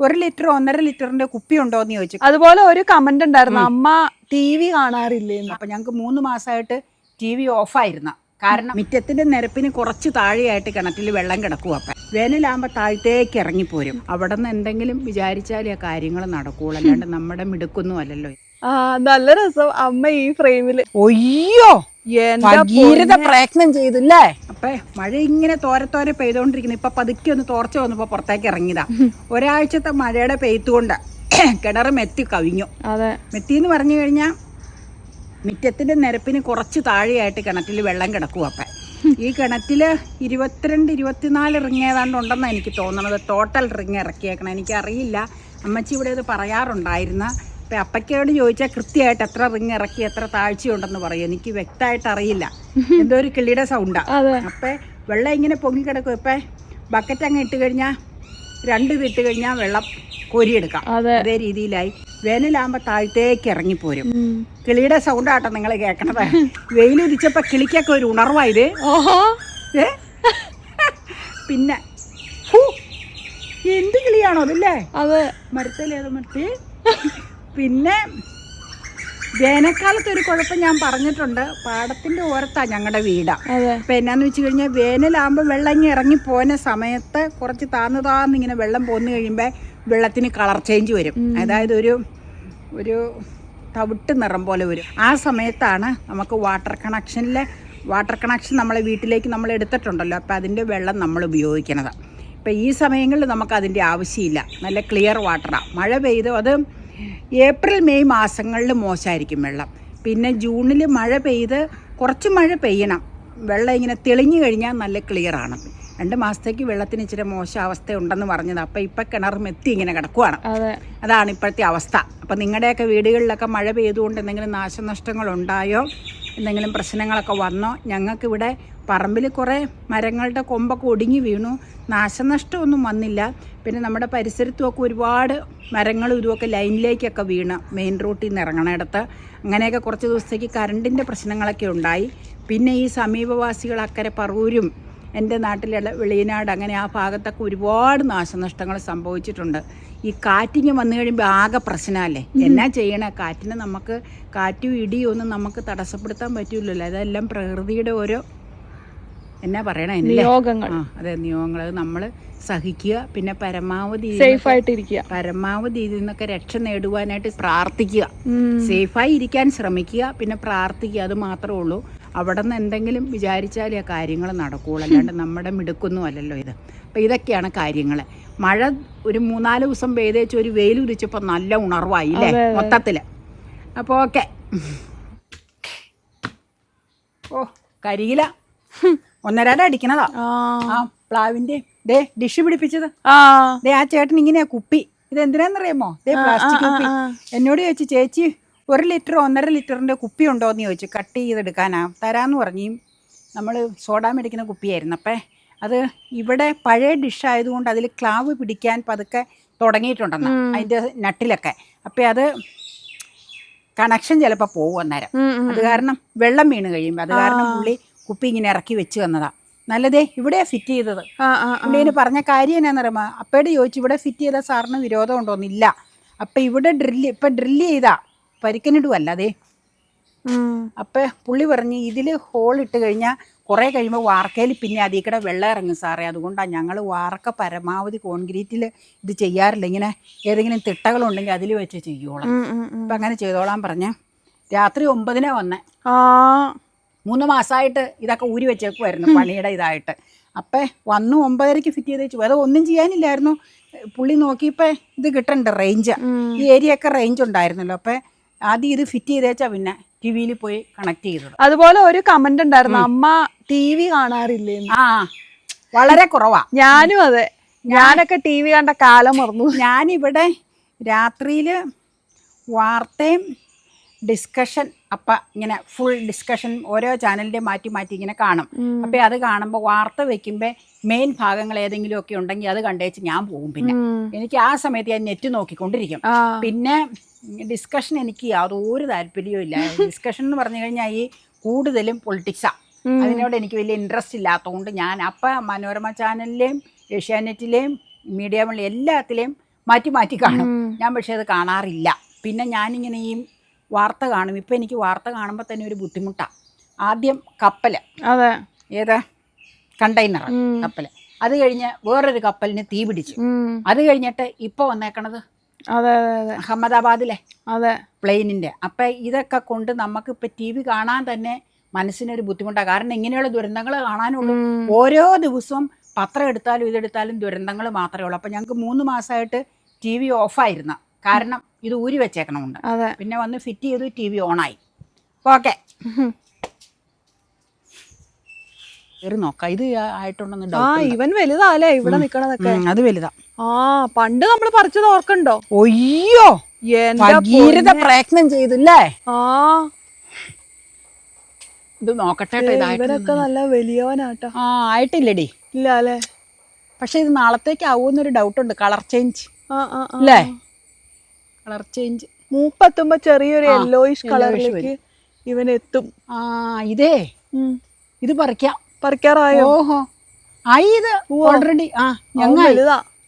ഒരു ലിറ്റർ ഒന്നര ലിറ്ററിന്റെ കുപ്പി ഉണ്ടോ എന്ന് ചോദിച്ചു. അതുപോലെ ഒരു കമന്റ് ഉണ്ടായിരുന്നു അമ്മ ടി വി കാണാറില്ലേ അപ്പൊ ഞങ്ങൾക്ക് മൂന്ന് മാസമായിട്ട് ടി വി ഓഫായിരുന്ന കാരണം മിറ്റത്തിന്റെ നിരപ്പിന് കുറച്ച് താഴെയായിട്ട് കിണറ്റിൽ വെള്ളം കിടക്കും അപ്പൊ. വേനലാകുമ്പോൾ താഴത്തേക്ക് ഇറങ്ങിപ്പോരും. അവിടെ നിന്ന് എന്തെങ്കിലും വിചാരിച്ചാലേ ആ കാര്യങ്ങൾ നടക്കുള്ളൂ. അല്ലാണ്ട് നമ്മുടെ മിടുക്കൊന്നും അല്ലല്ലോ നല്ല രസം. അമ്മ ഈ ഫ്രെയിമിൽ ഒയ്യോ ഭഗീരഥ പ്രയത്നം ചെയ്തില്ലേ? അപ്പൊ മഴ ഇങ്ങനെ തോരത്തോരെ പെയ്തോണ്ടിരിക്കുന്നു. ഇപ്പൊ പതുക്കെ ഒന്ന് തോർച്ച വന്നപ്പോ പുറത്തേക്ക് ഇറങ്ങിയതാ. ഒരാഴ്ചത്തെ മഴയുടെ പെയ്ത്തുകൊണ്ട് കിണർ മെത്തി കവിഞ്ഞു. അതെ. മെത്തി എന്ന് പറഞ്ഞു കഴിഞ്ഞാൽ മുറ്റത്തിന്റെ നിരപ്പിന് കുറച്ച് താഴെയായിട്ട് കിണറ്റിൽ വെള്ളം കിടക്കും അപ്പം. ഈ കിണറ്റിൽ ഇരുപത്തിരണ്ട് ഇരുപത്തിനാല് റിങ് ഏതാണ്ട് ഉണ്ടെന്നാണ് എനിക്ക് തോന്നുന്നത് ടോട്ടൽ റിങ് ഇറക്കിയേക്കണം. എനിക്കറിയില്ല. അമ്മച്ചി ഇവിടെ ഇത് പറയാറുണ്ടായിരുന്ന അപ്പം അപ്പയ്ക്കോട് ചോദിച്ചാൽ കൃത്യമായിട്ട് എത്ര റിങ് ഇറക്കി എത്ര താഴ്ചയുണ്ടെന്ന് പറയും. എനിക്ക് വ്യക്തമായിട്ട് അറിയില്ല. എന്തോ ഒരു കിളിയുടെ സൗണ്ടാണ് അപ്പം വെള്ളം ഇങ്ങനെ പൊങ്ങിക്കിടക്കും ഇപ്പം ബക്കറ്റ് അങ്ങ് ഇട്ട് കഴിഞ്ഞാൽ രണ്ട് വിട്ട് കഴിഞ്ഞാൽ വെള്ളം കോരിയെടുക്കാം. അതെ. രീതിയിലായി. വേനലാകുമ്പോൾ താഴത്തേക്ക് ഇറങ്ങിപ്പോരും. കിളിയുടെ സൗണ്ട് ആട്ടോ നിങ്ങൾ കേൾക്കണത് വെയിലുദിച്ചപ്പോൾ കിളിക്കൊക്കെ ഒരു ഉണർവായത് പിന്നെ ഹൂ, എന്ത് കിളിയാണോ അതല്ലേ? അതെ. മരത്തിലേത് മരത്തി. പിന്നെ വേനൽക്കാലത്ത് ഒരു കുഴപ്പം ഞാൻ പറഞ്ഞിട്ടുണ്ട്. പാടത്തിന്റെ ഓരത്താ ഞങ്ങളുടെ വീടാ. അപ്പൊ എന്നാന്ന് വെച്ച് കഴിഞ്ഞാൽ വേനലാകുമ്പോൾ വെള്ളം ഇങ്ങനെ ഇറങ്ങി പോന സമയത്ത് കുറച്ച് താന്ന് താന്ന് ഇങ്ങനെ വെള്ളം പോന്നു കഴിയുമ്പോൾ വെള്ളത്തിന് കളർ ചേഞ്ച് വരും. അതായത് ഒരു ഒരു തവിട്ട് നിറം പോലെ വരും. ആ സമയത്താണ് നമുക്ക് വാട്ടർ കണക്ഷനിലെ വാട്ടർ കണക്ഷൻ നമ്മളെ വീട്ടിലേക്ക് നമ്മൾ എടുത്തിട്ടുണ്ടല്ലോ. അപ്പോൾ അതിന്റെ വെള്ളം നമ്മൾ ഉപയോഗിക്കണത്. ഇപ്പം ഈ സമയങ്ങളിൽ നമുക്ക് അതിന്റെ ആവശ്യമില്ല. നല്ല ക്ലിയർ വാട്ടറാണ് മഴ പെയ്തു അത് ഏപ്രിൽ മെയ് മാസങ്ങളിൽ മോശമായിരിക്കും വെള്ളം. പിന്നെ ജൂണിൽ മഴ പെയ്ത് കുറച്ച് മഴ പെയ്യണം. വെള്ളം ഇങ്ങനെ തെളിഞ്ഞു കഴിഞ്ഞാൽ നല്ല ക്ലിയറാണ് രണ്ട് മാസത്തേക്ക് വെള്ളത്തിന് ഇച്ചിരി മോശം അവസ്ഥ ഉണ്ടെന്ന് പറഞ്ഞത്. അപ്പം ഇപ്പം കിണർ മെത്തി ഇങ്ങനെ കിടക്കുവാണ്. അതെ. അതാണ് ഇപ്പോഴത്തെ അവസ്ഥ. അപ്പം നിങ്ങളുടെയൊക്കെ വീടുകളിലൊക്കെ മഴ പെയ്തുകൊണ്ട് എന്തെങ്കിലും നാശനഷ്ടങ്ങൾ ഉണ്ടായോ എന്തെങ്കിലും പ്രശ്നങ്ങളൊക്കെ വന്നോ? ഞങ്ങൾക്കിവിടെ പറമ്പിൽ കുറേ മരങ്ങളുടെ കൊമ്പൊക്കെ ഒടിഞ്ഞു വീണു. നാശനഷ്ടമൊന്നും വന്നില്ല. പിന്നെ നമ്മുടെ പരിസരത്തുമൊക്കെ ഒരുപാട് മരങ്ങളും ഇതുമൊക്കെ ലൈനിലേക്കൊക്കെ വീണ് മെയിൻ റൂട്ടിൽ നിന്ന് ഇറങ്ങണയിടത്ത് അങ്ങനെയൊക്കെ കുറച്ച് ദിവസത്തേക്ക് കറണ്ടിന്റെ പ്രശ്നങ്ങളൊക്കെ ഉണ്ടായി. പിന്നെ ഈ സമീപവാസികൾ അക്കരെ പറവൂരും എന്റെ നാട്ടിലുള്ള വെളിയനാട് അങ്ങനെ ആ ഭാഗത്തൊക്കെ ഒരുപാട് നാശനഷ്ടങ്ങൾ സംഭവിച്ചിട്ടുണ്ട്. ഈ കാറ്റിങ് വന്നു കഴിയുമ്പോൾ ആകെ പ്രശ്നമല്ലേ? എന്നാ ചെയ്യണേ? കാറ്റിന് നമുക്ക് കാറ്റും ഇടിയും ഒന്നും നമുക്ക് തടസ്സപ്പെടുത്താൻ പറ്റില്ലല്ലോ. അതെല്ലാം പ്രകൃതിയുടെ ഓരോ എന്നാ പറയണേ നിയോഗങ്ങൾ. അതെ നിയോഗങ്ങൾ. അത് നമ്മൾ സഹിക്കുക പിന്നെ പരമാവധി സേഫ് ആയിട്ടിരിക്കുക. പരമാവധി ഇതിൽ നിന്നൊക്കെ രക്ഷ നേടുവാനായിട്ട് പ്രാർത്ഥിക്കുക. സേഫായി ഇരിക്കാൻ ശ്രമിക്കുക പിന്നെ പ്രാർത്ഥിക്കുക. അത് മാത്രമേ ഉള്ളൂ. അവിടെ നിന്ന് എന്തെങ്കിലും വിചാരിച്ചാലേ ആ കാര്യങ്ങൾ നടക്കുകയുള്ളൂ അല്ലാണ്ട് നമ്മുടെ മിടുക്കൊന്നും അല്ലല്ലോ ഇത്. അപ്പം ഇതൊക്കെയാണ് കാര്യങ്ങൾ മഴ ഒരു മൂന്നാൽ ദിവസം പെയ്തേച്ച് ഒരു വെയിൽ ഉരിച്ചപ്പോൾ നല്ല ഉണർവായി അല്ലേ. മൊത്തത്തിൽ അപ്പോൾ ഓക്കെ. ഓ കരിയില. ഒന്നരാടെ അടിക്കണതാ. ആ. പ്ലാവിന്റെ ദേ ഡിഷ് പിടിപ്പിച്ചത്. ആ. ദേ ആ ചേട്ടൻ ഇങ്ങനെയാ കുപ്പി. ഇത് എന്തിനാന്നറിയാമോ? ദേ പ്ലാസ്റ്റിക് കുപ്പി. എന്നോട് ചോദിച്ചു ചേച്ചി ഒരു ലിറ്റർ ഒന്നര ലിറ്ററിന്റെ കുപ്പി ഉണ്ടോ എന്ന് ചോദിച്ചു. കട്ട് ചെയ്തെടുക്കാനാ. തരാന്ന് പറഞ്ഞു നമ്മൾ സോഡാ മേടിക്കുന്ന കുപ്പിയായിരുന്നു. അപ്പേ അത് ഇവിടെ പഴയ ഡിഷ് ആയതുകൊണ്ട് അതിൽ ക്ലാവ് പിടിക്കാൻ പതുക്കെ തുടങ്ങിയിട്ടുണ്ടെന്ന്. അതിന്റെ നട്ടിലൊക്കെ. അപ്പൊ അത് കണക്ഷൻ ചിലപ്പോൾ പോകും അന്നേരം. അത് കാരണം വെള്ളം വീണ് കഴിയുമ്പോ. അത് കാരണം പുള്ളി കുപ്പി ഇങ്ങനെ ഇറക്കി വെച്ച് തന്നതാ. നല്ലതേ ഇവിടെ ഫിറ്റ് ചെയ്തത്. പുള്ളിന് പറഞ്ഞ കാര്യം എന്നാന്നറിയാമോ അപ്പയോട് ചോദിച്ചു ഇവിടെ ഫിറ്റ് ചെയ്ത സാറിന് വിരോധം ഉണ്ടോന്നില്ല അപ്പം ഇവിടെ ഡ്രില്ല് ഇപ്പം ഡ്രില്ല് ചെയ്താ. പരിക്കനിടുവല്ല അതെ. അപ്പം പുള്ളി പറഞ്ഞ് ഇതിൽ ഹോൾ ഇട്ട് കഴിഞ്ഞാൽ കുറേ കഴിയുമ്പോൾ വാർക്കയിൽ പിന്നെ അതിൽ കൂടെ വെള്ളം ഇറങ്ങും സാറേ. അതുകൊണ്ടാണ് ഞങ്ങൾ വാർക്ക പരമാവധി കോൺക്രീറ്റിൽ ഇത് ചെയ്യാറില്ല. ഇങ്ങനെ ഏതെങ്കിലും തിട്ടകളുണ്ടെങ്കിൽ അതിൽ വെച്ച് ചെയ്യോളാം. അപ്പം അങ്ങനെ ചെയ്തോളാം പറഞ്ഞ് രാത്രി ഒമ്പതിനാണ് വന്നേ. മൂന്ന് മാസമായിട്ട് ഇതൊക്കെ ഊരി വെച്ചേക്കുമായിരുന്നു പണിയുടെ ഇതായിട്ട്. അപ്പം വന്നു ഒമ്പതരയ്ക്ക് ഫിറ്റ് ചെയ്ത് വെച്ചു അത് ഒന്നും ചെയ്യാനില്ലായിരുന്നു. പുള്ളി നോക്കിയപ്പോൾ ഇത് കിട്ടണ്ട റേഞ്ച് ഈ ഏരിയ ഒക്കെ റേഞ്ച് ഉണ്ടായിരുന്നല്ലോ. അപ്പം ആദ്യം ഇത് ഫിറ്റ് ചെയ്തേച്ചാ പിന്നെ ടി വിയിൽ പോയി കണക്ട് ചെയ്തത്. അതുപോലെ ഒരു കമന്റ് ഉണ്ടായിരുന്നു. അമ്മ ടി വി കാണാറില്ലേ ആ വളരെ കുറവാ. ഞാനും അതെ. ഞാനൊക്കെ ടി വി കണ്ട കാലം മറന്നു. ഞാനിവിടെ രാത്രിയിൽ വാർത്തയും ഡിസ്കഷൻ അപ്പം ഇങ്ങനെ ഫുൾ ഡിസ്കഷൻ ഓരോ ചാനലിന്റെ മാറ്റി മാറ്റി ഇങ്ങനെ കാണും. അപ്പൊ അത് കാണുമ്പോൾ വാർത്ത വെക്കുമ്പോൾ മെയിൻ ഭാഗങ്ങൾ ഏതെങ്കിലും ഒക്കെ ഉണ്ടെങ്കിൽ അത് കണ്ടേച്ച് ഞാൻ പോകും പിന്നെ. എനിക്ക് ആ സമയത്ത് ഞാൻ നെറ്റ് നോക്കിക്കൊണ്ടിരിക്കും. പിന്നെ ഡിസ്കഷൻ എനിക്ക് യാതൊരു താല്പര്യവും ഇല്ല. ഡിസ്കഷൻ എന്ന് പറഞ്ഞു കഴിഞ്ഞാൽ ഈ കൂടുതലും പൊളിറ്റിക്സാണ്. അതിനോട് എനിക്ക് വലിയ ഇൻട്രസ്റ്റ് ഇല്ലാത്തതുകൊണ്ട് ഞാൻ അപ്പം മനോരമ ചാനലിലെയും ഏഷ്യാനെറ്റിലെയും മീഡിയ വള്ളി എല്ലാത്തിലെയും മാറ്റി മാറ്റി കാണും. ഞാൻ പക്ഷേ അത് കാണാറില്ല. പിന്നെ ഞാനിങ്ങനെ ഈ വാർത്ത കാണും. ഇപ്പം എനിക്ക് വാർത്ത കാണുമ്പോൾ തന്നെ ഒരു ബുദ്ധിമുട്ടാണ് ആദ്യം കപ്പൽ അതെ. ഏതാ? കണ്ടെയ്നർ കപ്പൽ അത് കഴിഞ്ഞ് വേറൊരു കപ്പലിന് തീ പിടിച്ചു. അത് കഴിഞ്ഞിട്ട് ഇപ്പോൾ വന്നേക്കണത്? അതെ അതെ അതെ. അഹമ്മദാബാദിലെ? അതെ. പ്ലെയിനിന്റെ. അപ്പം ഇതൊക്കെ കൊണ്ട് നമുക്ക് ഇപ്പൊ ടി വി കാണാൻ തന്നെ മനസ്സിനൊരു ബുദ്ധിമുട്ടാണ് കാരണം ഇങ്ങനെയുള്ള ദുരന്തങ്ങൾ കാണാനുള്ളൂ. ഓരോ ദിവസവും പത്രം എടുത്താലും ഇതെടുത്താലും ദുരന്തങ്ങൾ മാത്രമേ ഉള്ളൂ. അപ്പം ഞങ്ങൾക്ക് മൂന്ന് മാസമായിട്ട് ടി വി ഓഫായിരുന്ന. കാരണം ഇത് ഊരി വെച്ചേക്കണമുണ്ട്. അതെ. പിന്നെ വന്ന് ഫിറ്റ് ചെയ്തു ടി വി ഓണായി. ഓക്കെ. കയറി നോക്കാം. ഇത് ആയിട്ടുണ്ടെന്ന് ആ ഇവൻ വലുതാല്ലേ ഇവിടെ നിക്കണതൊക്കെ? അത് വലുതാ. ആ പണ്ട് നമ്മൾ പറിച്ചത് ഓർക്കണ്ടോ? ഒയ്യോ ഭഗീരഥ പ്രയത്നം ചെയ്തില്ലേ? ആ. ഇത് നോക്കട്ടെ കേട്ടോ, ഇവനൊക്കെ നല്ല വലിയവനാട്ടോ. ആ ആയിട്ടില്ലടി. ഇല്ല അല്ലേ പക്ഷെ ഇത് നാളത്തേക്ക് ഡൗട്ട് ഉണ്ട് കളർ ചേഞ്ച് ആ ആ ആ. അല്ലേ കളർ ചേഞ്ച്. മൂപ്പെത്തുമ്പോ ചെറിയൊരു യെല്ലോയിഷ് കളറിലേക്ക് ഇവൻ എത്തും. ആ ഇതേ. ഇത് പറിക്കാം. പറിക്കാറായോ? ഓഹോ. ആയി ഇത് ഓൾറെഡി ആ ഞങ്ങൾ നാളെ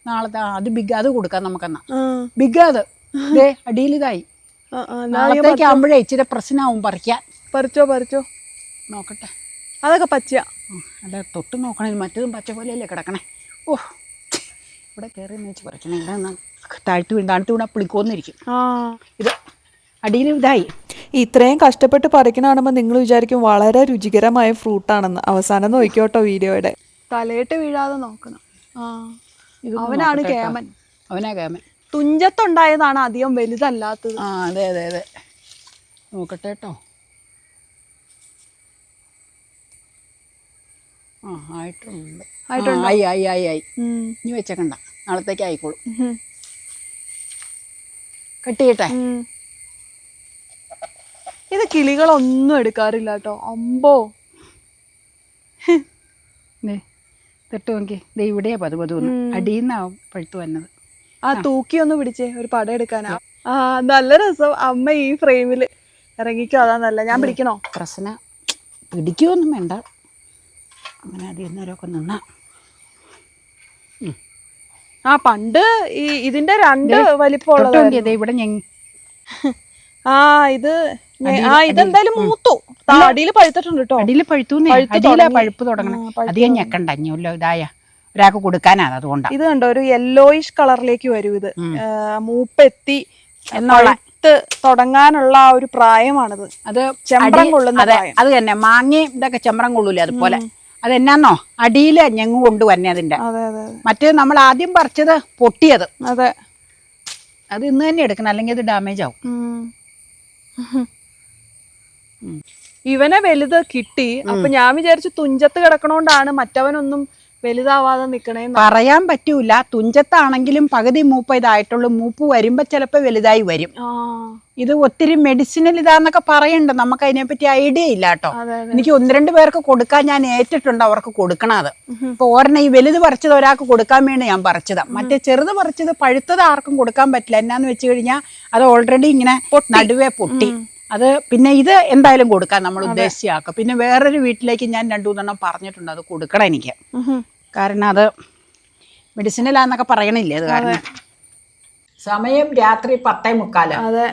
നാളത്തെ അത് ബിഗ് അത് കൊടുക്കാം നമുക്കെന്നാ. ബിഗാത് ബിഗ് അത്. ദേ അടിയിൽ ഇതായി നാളത്തേക്ക് ആകുമ്പോഴേ ഇച്ചിരി പ്രശ്നമാവും പറിക്കാൻ. പറിച്ചോ പറിച്ചോ? നോക്കട്ടെ. അതൊക്കെ പച്ചയാ അതെ തൊട്ട് നോക്കണേ മറ്റേതും പച്ച പോലെയല്ലേ കിടക്കണേ. ഓ ഇവിടെ കയറി വെച്ച് പറിക്കണം ഇവിടെ താഴ്ത്തി വീണ് താഴ്ത്തി വീണാൽ പുളിക്കോന്നിരിക്കും. ഇത് അടിയിൽ ഇതായി. ഇത്രയും കഷ്ടപ്പെട്ട് പറിക്കണ കാണുമ്പോൾ നിങ്ങൾ വിചാരിക്കും വളരെ രുചികരമായ ഫ്രൂട്ടാണെന്ന് അവസാനം നോക്കിയോട്ടോ വീഡിയോയുടെ. തലയിട്ട് വീഴാതെ നോക്കണം. അവനാണ് കേമൻ. അവനാ കേമൻ. തുഞ്ചത്തുണ്ടായതാണ് അധികം വലുതല്ലാത്തത്. ആ അതെ അതെ അതെ. നോക്കട്ടെ കേട്ടോ. ആ ആയിട്ടുണ്ട്. ആയിട്ടുണ്ടോ? ആയി ആയി ആയി ആയി. ഇനി വെച്ചേക്കണ്ട. നാളത്തേക്ക് ആയിക്കോളും. കട്ട് ചെയ്യട്ടെ. ഇത് കിളികളൊന്നും എടുക്കാറില്ല കേട്ടോ. അമ്പോ. തൊട്ട് നോക്കി. ദേ ഇവിടെയാ പതു പതു അടിയിൽ പഴുത്ത് വന്നത്. ആ തൂക്കി ഒന്ന് പിടിച്ചേ. ഒരു പടം എടുക്കാനാ. ആ നല്ല രസം. അമ്മ ഈ ഫ്രെയിമിൽ ഇറങ്ങിക്കോ. അതാ നല്ല ഞാൻ പിടിക്കണോ? പ്രശ്ന. പിടിക്കുമൊന്നും വേണ്ട. അങ്ങനെ അധികം നേരമൊക്കെ നിന്ന ആ പണ്ട് ഈ ഇതിന്റെ രണ്ട് വലിപ്പമുള്ളത് ഇവിടെ ആ ഇത് ആ ഇതെന്തായാലും മൂത്തു. അടിയിൽ പഴുത്തിട്ടുണ്ട് കേട്ടോ അടിയിൽ പഴുത്തു പഴുപ്പ് തുടങ്ങണം. ആ, പഴുത്ത് അധികം ഞെക്കണ്ട അഞ്ഞൂല്ലോ ഇതായ ഒരാൾക്ക് കൊടുക്കാനാണ് അതുകൊണ്ടാണ് ഇത് കണ്ടോ ഒരു യെല്ലോയിഷ് കളറിലേക്ക് വരും ഇത്. മൂപ്പെത്തി എന്നുള്ള പഴുത്ത് തുടങ്ങാനുള്ള ആ ഒരു പ്രായമാണിത്. അത് ചെമ്പ്രം അടി- കൊള്ളുന്ന അത് തന്നെ. മാങ്ങയും ഇതൊക്കെ ചെമ്പ്രം കൊള്ളൂലേ അതുപോലെ. അതെന്നാന്നോ? അടിയിൽ ഞങ്ങ് കൊണ്ടുവന്നെ അതിന്റെ അതെ അതെ അതെ. മറ്റേ നമ്മൾ ആദ്യം പറിച്ചത് പൊട്ടിയത്. അതെ. അത് ഇന്ന് തന്നെ എടുക്കണം അല്ലെങ്കിൽ അത് ഡാമേജ് ആവും. ഇവനെ വലുത് കിട്ടി. അപ്പൊ ഞാൻ വിചാരിച്ചു തുഞ്ചത്ത് കിടക്കണോണ്ടാണ് മറ്റവനൊന്നും വലുതാവാതെ നിൽക്കണേ പറയാൻ പറ്റൂല. തുഞ്ചത്താണെങ്കിലും പകുതി മൂപ്പ് ഇതായിട്ടുള്ളൂ മൂപ്പ് വരുമ്പോ ചിലപ്പോൾ വലുതായി വരും. ഇത് ഒത്തിരി മെഡിസിനൽ ഇതാന്നൊക്കെ പറയണ്ട. നമുക്ക് അതിനെപ്പറ്റി ഐഡിയ ഇല്ല കേട്ടോ. എനിക്ക് ഒന്ന് രണ്ട് പേർക്ക് കൊടുക്കാൻ ഞാൻ ഏറ്റിട്ടുണ്ട് അവർക്ക് കൊടുക്കണത്. ഇപ്പൊ ഒരെണ്ണം ഈ വലുത് പറിച്ചത് ഒരാൾക്ക് കൊടുക്കാൻ വേണ്ടി ഞാൻ പറിച്ചത്. മറ്റേ ചെറുത് പറിച്ചത് പഴുത്തത് ആർക്കും കൊടുക്കാൻ പറ്റില്ല. എന്നാന്ന് വെച്ച് കഴിഞ്ഞാൽ അത് ഓൾറെഡി ഇങ്ങനെ നടുവേ പൊട്ടി. അത് പിന്നെ ഇത് എന്തായാലും കൊടുക്കാൻ നമ്മൾ ഉദ്ദേശിച്ചാക്കും പിന്നെ വേറൊരു വീട്ടിലേക്ക് ഞാൻ രണ്ടു മൂന്നെണ്ണം പറഞ്ഞിട്ടുണ്ട് അത് കൊടുക്കണം എനിക്ക്. കാരണം അത് മെഡിസിനലാന്നൊക്കെ പറയണില്ലേ അത് കാരണം. സമയം രാത്രി പത്തേ മുക്കാൽ. അതെ.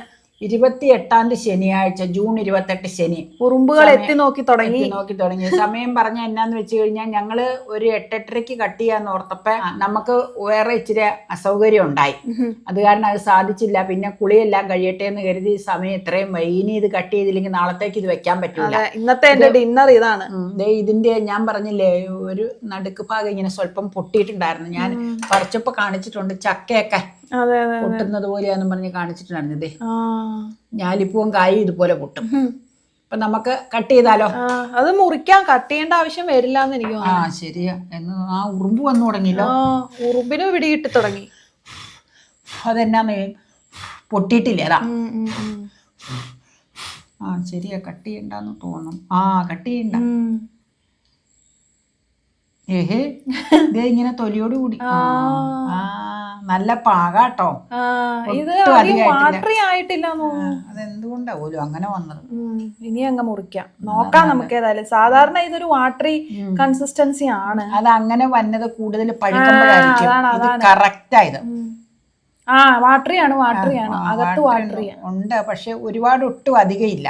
ഇരുപത്തി എട്ടാം തീയതി ശനിയാഴ്ച ജൂൺ ഇരുപത്തെട്ട് ശനി. ഉറുമ്പുകൾ എത്തി നോക്കി തുടങ്ങി. നോക്കി തുടങ്ങി. സമയം പറഞ്ഞ എന്നാന്ന് വെച്ച് കഴിഞ്ഞാൽ ഞങ്ങൾ ഒരു എട്ടെട്ടരയ്ക്ക് കട്ട് ചെയ്യാന്ന് ഓർത്തപ്പോ നമുക്ക് വേറെ ഇച്ചിരി അസൗകര്യം ഉണ്ടായി. അത് കാരണം അത് സാധിച്ചില്ല. പിന്നെ കുളിയെല്ലാം കഴിയട്ടെ എന്ന് കരുതി സമയം ഇത്രയും വൈകിനി ഇത് കട്ട് ചെയ്തില്ലെങ്കിൽ നാളത്തേക്ക് ഇത് വെക്കാൻ പറ്റില്ല ഇന്നത്തെ എന്റെ ഡിന്നർ ഇതാണ്. ഇതിന്റെ ഞാൻ പറഞ്ഞില്ലേ ഒരു നടുക്ക് ഭാഗം ഇങ്ങനെ സ്വല്പം പൊട്ടിയിട്ടുണ്ടായിരുന്നു. ഞാൻ പറിച്ചപ്പോ കാണിച്ചിട്ടുണ്ട് ചക്കയൊക്കെ. പൊട്ടുന്നത് പോലെയാന്നും പറഞ്ഞ് കാണിച്ചിട്ടുണ്ടായിരുന്നു ആ. ഞാലിപ്പൂവും കായും ഇതുപോലെ പൊട്ടും. അപ്പൊ നമുക്ക് കട്ട് ചെയ്താലോ? അത് മുറിക്കാൻ കട്ട് ചെയ്യേണ്ട ആവശ്യം വരില്ല എന്ന് എനിക്ക് ആ ശരിയാ. എന്ന് ആ ഉറുമ്പ് വന്നു തുടങ്ങിയല്ലോ. ഉറുമ്പിന് പിടികിട്ടി തുടങ്ങി. അതെന്നാന്ന് പൊട്ടിയിട്ടില്ല അതാ. ആ ശരിയാ. കട്ട് ചെയ്യണ്ടെന്ന് തോന്നും. ആ കട്ട് ചെയ്യണ്ട. ഏഹേ? ഇതേ ഇങ്ങനെ തൊലിയോട് കൂടി. ആ, നല്ല പാകാട്ടോ. ഇത്. വാട്ടറി ആയിട്ടില്ല. അതെന്തുകൊണ്ടാവൂലോ അങ്ങനെ വന്നത്. ഇനി അങ്ങ് മുറിക്കാം. നോക്കാം നമുക്ക് ഏതായാലും. സാധാരണ ഇതൊരു വാട്ടറി കൺസിസ്റ്റൻസി ആണ്. അത് അങ്ങനെ വന്നത് കൂടുതൽ കറക്റ്റ് ആയത് ഉം. ആ വാട്ടറിയാണ് വാട്ടറിയാണ് അകത്ത് വാട്ടറി ഉണ്ട് പക്ഷെ ഒരുപാട് ഒട്ടും അധികം ഇല്ല.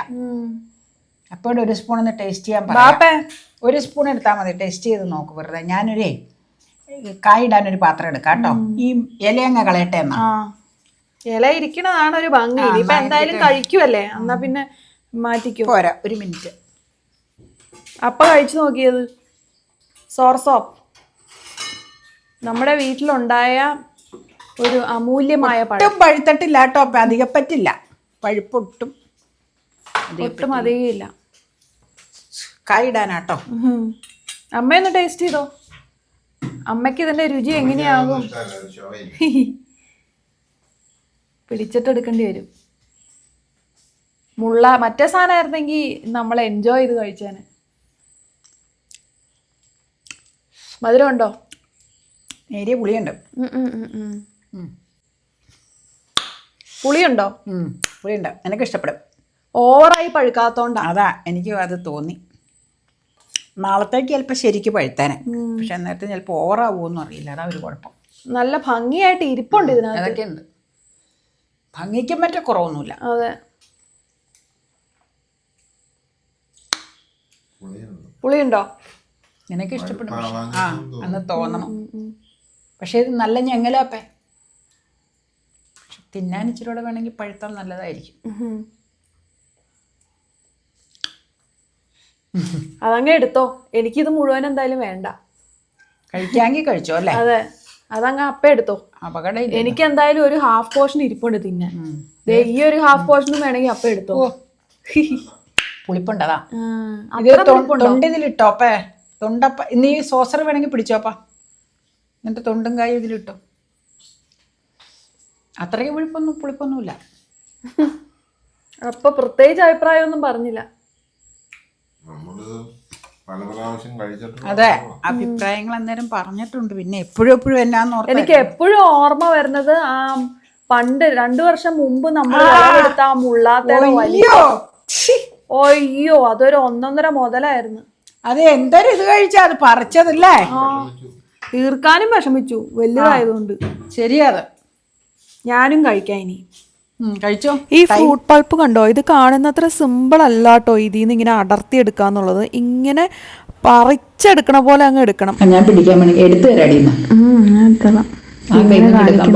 അപ്പോഴൊരു ഒരു സ്പൂൺ ഒന്ന് ടേസ്റ്റ് ചെയ്യാൻ പറയാം. ഒരു സ്പൂൺ എടുത്താൽ മതി. ടേസ്റ്റ് ചെയ്ത് നോക്ക് വെറുതെ. ഞാനൊരേ കായിടാനൊരു പാത്രം എടുക്കാം കേട്ടോ. ഈ ഇലയങ്ങ കളയട്ടെ എന്നാ. ഇല ഇരിക്കണതാണ് ഒരു ഭംഗി. ഇപ്പൊ എന്തായാലും കഴിക്കുമല്ലേ എന്നാ പിന്നെ മാറ്റിക്കും. പോരാ ഒരു മിനിറ്റ്. അപ്പ കഴിച്ചു നോക്കിയത്. സോർസോപ്പ്. നമ്മുടെ വീട്ടിലുണ്ടായ ഒരു അമൂല്യമായ പഴം. പഴുത്തട്ടില്ല കേട്ടോ അധികം പറ്റില്ല. പഴുപ്പൊട്ടും ഒട്ടും അധികമില്ല. കായിടാനാട്ടോ. അമ്മയൊന്ന് ടേസ്റ്റ് ചെയ്തോ? അമ്മയ്ക്ക് ഇതിന്റെ രുചി എങ്ങനെയാകും? പിടിച്ചിട്ടെടുക്കേണ്ടി വരും. മുള്ള മറ്റേ സാധനമായിരുന്നെങ്കിൽ നമ്മൾ എൻജോയ് ചെയ്ത് കഴിച്ചാന്. മധുരം ഉണ്ടോ നേരിയ പുളിയുണ്ട്. പുളിയുണ്ടോ? ഉം, പുളിയുണ്ട്. എനിക്ക് ഇഷ്ടപ്പെടും ഓവറായി പഴുക്കാത്തോണ്ടാ. അതാ എനിക്ക് അത് തോന്നി. നാളത്തേക്ക് ചിലപ്പോൾ ശരിക്ക് പഴുത്താനെ. പക്ഷെ അന്നേരത്തെ ചിലപ്പോൾ ഓവറാവുമെന്ന് അറിയില്ല. അതാ ഒരു കുഴപ്പം. നല്ല ഭംഗിയായിട്ട് ഇരിപ്പുണ്ട് ഇതിനകത്ത്. അതൊക്കെ ഉണ്ട് ഭംഗിക്കും മറ്റേ കുറവൊന്നുമില്ല. അതെ. പുളിയുണ്ടോ? നിനക്ക് ഇഷ്ടപ്പെടും പക്ഷെ ആ അന്ന് തോന്നണം. പക്ഷേ ഇത് നല്ല ഞെങ്ങലാപ്പേ പക്ഷെ തിന്നാൻ ഇച്ചിരി കൂടെ വേണമെങ്കിൽ പഴുത്താൽ നല്ലതായിരിക്കും. ഉം. അതങ്ങ് എടുത്തോ. എനിക്കിത് മുഴുവൻ എന്തായാലും വേണ്ട. കഴിക്കാമെങ്കിൽ കഴിച്ചോ അല്ലേ? അതെ. അതങ്ങ് അപ്പ എടുത്തോ. അപകടം എനിക്ക് എന്തായാലും ഒരു ഹാഫ് പോർഷൻ ഇരിപ്പുണ്ട് തിന്നാൻ. ദേ ഈ ഒരു ഹാഫ് പോർഷനും വേണമെങ്കിൽ അപ്പ എടുത്തോ. പുളിപ്പുണ്ടതാ. ഉം. ഇത് തൊ- തൊണ്ട് ഇതിലിട്ടോപ്പേ തൊണ്ടപ്പ നീ സോസർ വേണമെങ്കിൽ പിടിച്ചോപ്പാ. എന്നിട്ട് തൊണ്ടും കായും ഇതിലിട്ടോ. അത്രയ്ക്ക് പുളിപ്പൊന്നും പുളിപ്പൊന്നുമില്ല. അപ്പൊ പ്രത്യേകിച്ച് അഭിപ്രായമൊന്നും പറഞ്ഞില്ല നമ്മൾ പല പ്രാവശ്യം കഴിച്ചിട്ട് അതെ അഭിപ്രായങ്ങൾ അന്നേരം പറഞ്ഞിട്ടുണ്ട്. പിന്നെ എപ്പോഴും എപ്പോഴും എന്നാന്ന് ഓർത്ത് എനിക്ക് എപ്പോഴും ഓർമ്മ വരുന്നത് ആ പണ്ട് രണ്ടു വർഷം മുമ്പ് നമ്മൾ വിളവെടുത്ത ആ അയ്യോ അതൊരു ഒന്നൊന്നര മുതലായിരുന്നു. അത് എന്തൊരു ഇത് കഴിച്ചാ അത് പറിച്ചതല്ലേ? തീർക്കാനും വിഷമിച്ചു. വലുതായതുകൊണ്ട്. ശരിയാ അത്. ഞാനും കഴിക്കാം ഇനി. കഴിച്ചോ? ഈ ഫ്രൂട്ട് പൾപ്പ് കണ്ടോ? ഇത് കാണുന്നത്ര സിമ്പിൾ അല്ല കേട്ടോ ഇതിൽ നിന്ന് ഇങ്ങനെ അടർത്തി എടുക്കാന്നുള്ളത്. ഇങ്ങനെ പറിച്ചെടുക്കണ പോലെ അങ്ങ് എടുക്കണം. ഞാൻ പിടിക്കാൻ വേണ്ടി എടുത്തു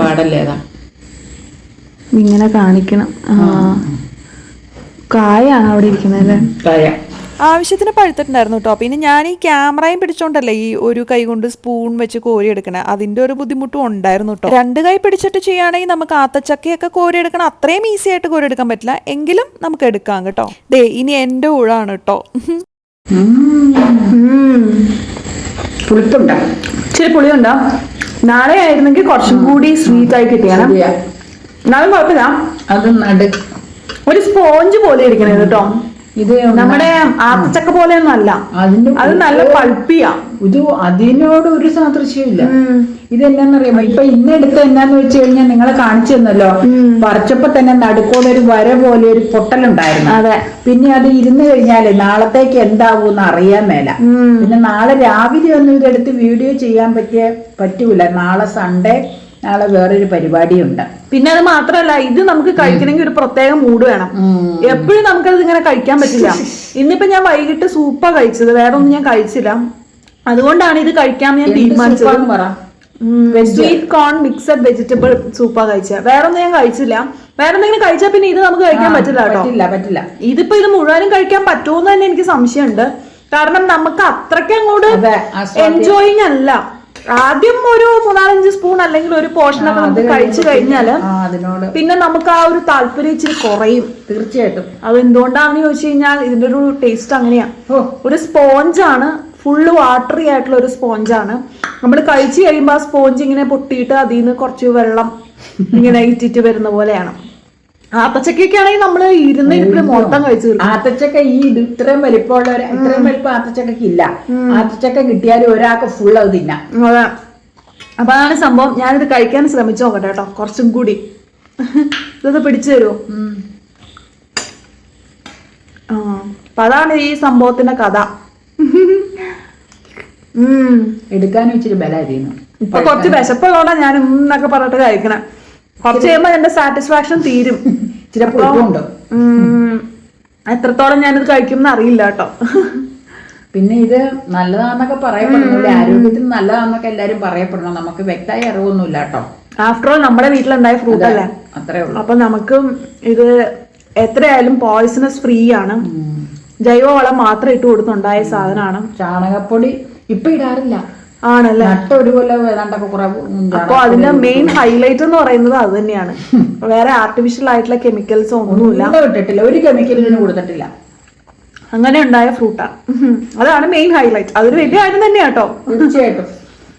പാടല്ലേ ഇങ്ങനെ കാണിക്കണം. കായാണ് അവിടെ ഇരിക്കുന്നത് അല്ലേ? കായ. ആവശ്യത്തിന് പഴുത്തിട്ടുണ്ടായിരുന്നു കേട്ടോ പിന്നെ ഞാൻ ഈ ക്യാമറയും പിടിച്ചോണ്ടല്ലേ ഈ ഒരു കൈ കൊണ്ട് സ്പൂൺ വെച്ച് കോരി എടുക്കണേ. അതിന്റെ ഒരു ബുദ്ധിമുട്ടും ഉണ്ടായിരുന്നു കേട്ടോ രണ്ട് കൈ പിടിച്ചിട്ട് ചെയ്യുകയാണെങ്കിൽ നമുക്ക് ആത്തച്ചക്കയൊക്കെ കോരി എടുക്കണം. അത്രയും ഈസി ആയിട്ട് കോരി എടുക്കാൻ പറ്റില്ല. എങ്കിലും നമുക്ക് എടുക്കാം കേട്ടോ. ദേ ഇനി എന്റെ ഊഴാണ് കേട്ടോ പുളിപ്പുണ്ടോ ഇച്ചിരി പുളിയുണ്ടോ? നാളെ ആയിരുന്നെങ്കിൽ കുറച്ചും കൂടി സ്വീറ്റ് ആയി കിട്ടിയാണ് എന്നാലും കുഴപ്പമില്ല. അത് നടു ഒരു സ്പോഞ്ച് പോലെ ഇരിക്കണേ കേട്ടോ ഇത് നമ്മുടെ ആത്തച്ചക്ക പോലെയൊന്നും അല്ല. അത് നല്ല പൾപ്പിയാ. ഇത് അതിനോട് ഒരു സാദൃശ്യമില്ല ഇത് എന്നാന്നറിയാമോ ഇപ്പൊ ഇന്ന് എടുത്ത എന്നാന്ന് വെച്ച് കഴിഞ്ഞാൽ നിങ്ങളെ കാണിച്ചു തന്നല്ലോ. പറിച്ചപ്പോ തന്നെ നടുക്കോടെ ഒരു വര പോലെ ഒരു പൊട്ടലുണ്ടായിരുന്നു. അതെ. പിന്നെ അത് ഇരുന്ന് കഴിഞ്ഞാൽ നാളത്തേക്ക് എന്താവൂന്ന് അറിയാൻ മേല. പിന്നെ നാളെ രാവിലെ ഒന്നും ഇതെടുത്ത് വീഡിയോ ചെയ്യാൻ പറ്റിയ പറ്റൂല. നാളെ സൺഡേ. നാളെ വേറൊരു പരിപാടിയുണ്ട്. പിന്നെ അത് മാത്രല്ല ഇത് നമുക്ക് കഴിക്കണമെങ്കിൽ ഒരു പ്രത്യേക മൂഡ് വേണം. എപ്പോഴും നമുക്കത് ഇങ്ങനെ കഴിക്കാൻ പറ്റില്ല. ഇന്നിപ്പോ ഞാൻ വൈകിട്ട് സൂപ്പ കഴിച്ചത് വേറെ ഒന്നും ഞാൻ കഴിച്ചില്ല. അതുകൊണ്ടാണ് ഇത് കഴിക്കാൻ ഞാൻ തീരുമാനിച്ചത്. സ്വീറ്റ് കോൺ മിക്സഡ് വെജിറ്റബിൾ സൂപ്പാ കഴിച്ചത് വേറെ ഒന്നും ഞാൻ കഴിച്ചില്ല. വേറെ എന്തെങ്കിലും കഴിച്ചാൽ പിന്നെ ഇത് നമുക്ക് കഴിക്കാൻ പറ്റില്ല കേട്ടോ. പറ്റില്ല പറ്റില്ല. ഇതിപ്പോ ഇത് മുഴുവനും കഴിക്കാൻ പറ്റുമെന്ന് തന്നെ എനിക്ക് സംശയമുണ്ട്. കാരണം നമുക്ക് അത്രയ്ക്ക് അങ്ങോട്ട് എൻജോയിങ് അല്ല. ആദ്യം ഒരു മൂന്നാലഞ്ച് സ്പൂൺ അല്ലെങ്കിൽ ഒരു പോർഷൻ ഒക്കെ നമുക്ക് കഴിച്ചു കഴിഞ്ഞാൽ അതിനോട്. പിന്നെ നമുക്ക് ആ ഒരു താല്പര്യം ഇച്ചിരി കുറയും. തീർച്ചയായിട്ടും. അത് എന്തുകൊണ്ടാണെന്ന് ചോദിച്ചു കഴിഞ്ഞാൽ ഇതിന്റെ ഒരു ടേസ്റ്റ് അങ്ങനെയാ. ഒരു സ്പോഞ്ചാണ് ഫുള്ള് വാട്ടറി ആയിട്ടുള്ള ഒരു സ്പോഞ്ചാണ് നമ്മൾ കഴിച്ചു കഴിയുമ്പോൾ ആ സ്പോഞ്ച് ഇങ്ങനെ പൊട്ടിയിട്ട് അതിൽ നിന്ന് കുറച്ച് വെള്ളം ഇങ്ങനെ ഇറ്റിറ്റ് വരുന്ന പോലെയാണ്. ആത്തച്ചക്കൊക്കെ ആണെങ്കിൽ നമ്മൾ ഇരുന്ന് ഇരിപ്പിൽ മൊത്തം കഴിച്ചു ആത്തച്ചക്ക ഈ ഇത് ഇത്രയും വലിപ്പമുള്ള ഒരു ഇത്രയും വലിപ്പം ആത്തച്ചക്കക്ക് ഇല്ല. ആത്തച്ചക്ക കിട്ടിയാലും ഒരാൾക്ക് ഫുൾ അത് തിന്നാം. അപ്പൊ അതാണ് സംഭവം. ഞാനിത് കഴിക്കാൻ ശ്രമിച്ചു നോക്കട്ടെ കേട്ടോ. കുറച്ചും കൂടി. ഇതൊന്ന് പിടിച്ചു തരുമോ അപ്പൊ അതാണ് ഈ സംഭവത്തിന്റെ കഥ. ഉം. എടുക്കാനും ഇച്ചിരി ബലായിരുന്നു ഇപ്പൊ കുറച്ച് വിശപ്പുള്ളതുകൊണ്ടാണ് ഞാൻ എന്നൊക്കെ പറഞ്ഞിട്ട് കഴിക്കണേ. കുറച്ച് കഴിയുമ്പോൾ എന്റെ സാറ്റിസ്ഫാക്ഷൻ തീരും. ഉം, എത്രത്തോളം ഞാനിത് കഴിക്കും എന്ന് അറിയില്ല കേട്ടോ. പിന്നെ ഇത് നല്ലതാന്നൊക്കെ പറയപ്പെടുന്നില്ല ആരോഗ്യത്തിന് നല്ലതാന്നൊക്കെ എല്ലാരും പറയപ്പെടണം നമുക്ക് വ്യക്തമായ അറിവൊന്നുമില്ല കേട്ടോ. ആഫ്റ്റർ ഓൾ നമ്മുടെ വീട്ടിലുണ്ടായ ഫ്രൂട്ട് അല്ലേ? അത്രേ ഉള്ളൂ. അപ്പൊ നമുക്ക് ഇത് എത്രയായാലും പോയിസണസ് ഫ്രീ ആണ്. ജൈവവളം മാത്രം ഇട്ട് കൊടുത്തുണ്ടായ സാധനമാണ്. ചാണകപ്പൊടി ഇപ്പൊ ഇടാറില്ല. ആണല്ലേ? നട്ട ഒരു കൊല്ലം ഏതാണ്ടൊക്കെ കുറെ ഉം, അപ്പൊ അതിന്റെ മെയിൻ ഹൈലൈറ്റ് എന്ന് പറയുന്നത് അത് തന്നെയാണ്. വേറെ ആർട്ടിഫിഷ്യൽ ആയിട്ടുള്ള കെമിക്കൽസ് ഒന്നുമില്ല ഒന്നും ഇട്ടിട്ടില്ല ഒരു കെമിക്കലും ഇതിന് കൊടുത്തിട്ടില്ല. അങ്ങനെ ഉണ്ടായ ഫ്രൂട്ടാണ് അതാണ് മെയിൻ ഹൈലൈറ്റ് അതൊരു വലിയ കാര്യം തന്നെയാട്ടോ. തീർച്ചയായിട്ടും.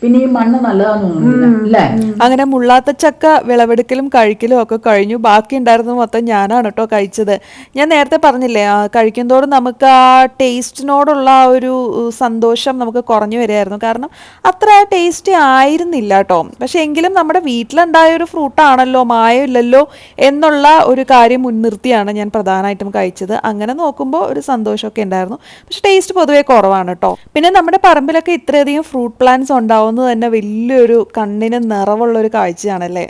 പിന്നെ ഈ മണ്ണ് നല്ലതാന്ന് തോന്നുന്നില്ല. അങ്ങനെ മുള്ളാത്ത ചക്ക വിളവെടുക്കലും കഴിക്കലും ഒക്കെ കഴിഞ്ഞു. ബാക്കി ഉണ്ടായിരുന്നത് മൊത്തം ഞാനാണ് കേട്ടോ കഴിച്ചത്. ഞാൻ നേരത്തെ പറഞ്ഞില്ലേ കഴിക്കുന്തോറും നമുക്ക് ആ ടേസ്റ്റിനോടുള്ള ആ ഒരു സന്തോഷം നമുക്ക് കുറഞ്ഞു വരികയായിരുന്നു. കാരണം അത്ര ടേസ്റ്റി ആയിരുന്നില്ല കേട്ടോ. പക്ഷെ എങ്കിലും നമ്മുടെ വീട്ടിലുണ്ടായ ഒരു ഫ്രൂട്ടാണല്ലോ മായമില്ലല്ലോ എന്നുള്ള ഒരു കാര്യം മുൻനിർത്തിയാണ് ഞാൻ പ്രധാനമായിട്ടും കഴിച്ചത്. അങ്ങനെ നോക്കുമ്പോൾ ഒരു സന്തോഷമൊക്കെ ഉണ്ടായിരുന്നു. പക്ഷെ ടേസ്റ്റ് പൊതുവേ കുറവാണ് കേട്ടോ. പിന്നെ നമ്മുടെ പറമ്പിലൊക്കെ ഇത്രയധികം ഫ്രൂട്ട് പ്ലാന്റ്സ് ഉണ്ടാവുന്നത് തന്നെ വലിയൊരു കണ്ണിന് നിറവുള്ള ഒരു കാഴ്ചയാണല്ലേ?